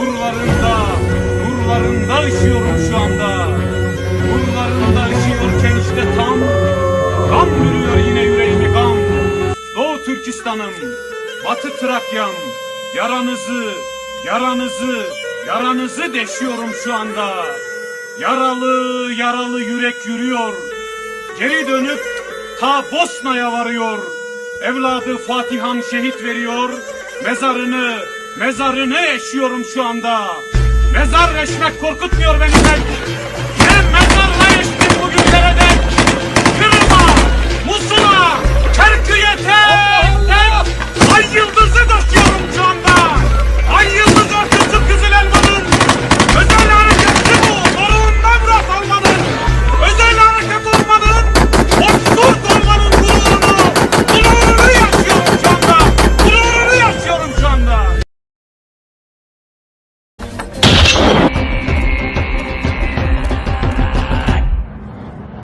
Nurlarında, nurlarında ışıyorum şu anda. Nurlarında ışıyorken işte tam, gam bürüyor yine yüreğimi gam. Doğu Türkistan'ım, Batı Trakya'm, yaranızı, yaranızı, yaranızı deşiyorum şu anda. Yaralı, yaralı yürek yürüyor. Geri dönüp ta Bosna'ya varıyor. Evladı Fatihan şehit veriyor. Mezarını, mezarını eşiyorum şu anda. Mezar eşmek korkutmuyor beni ben.